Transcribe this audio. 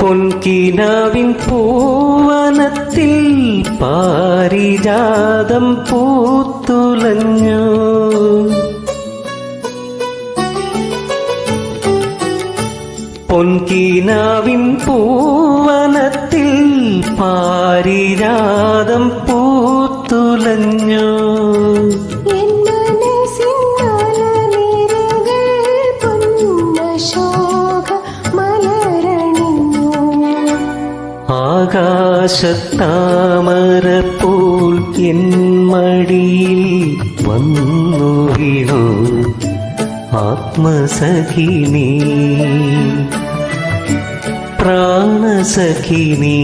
പൊൻകിനാവിൻ പൂവനത്തിൽ പാരിജാതം പൂത്തുലഞ്ഞു. പൊൻകിനാവിൻ പൂവനത്തിൽ പാരിജാതം പൂത്തുലഞ്ഞു. ആകാശത്താമരപ്പോൾ N മടിയിൽ വന്നു വീണു. ആത്മസഖിനി. പ്രാണസഖിനി.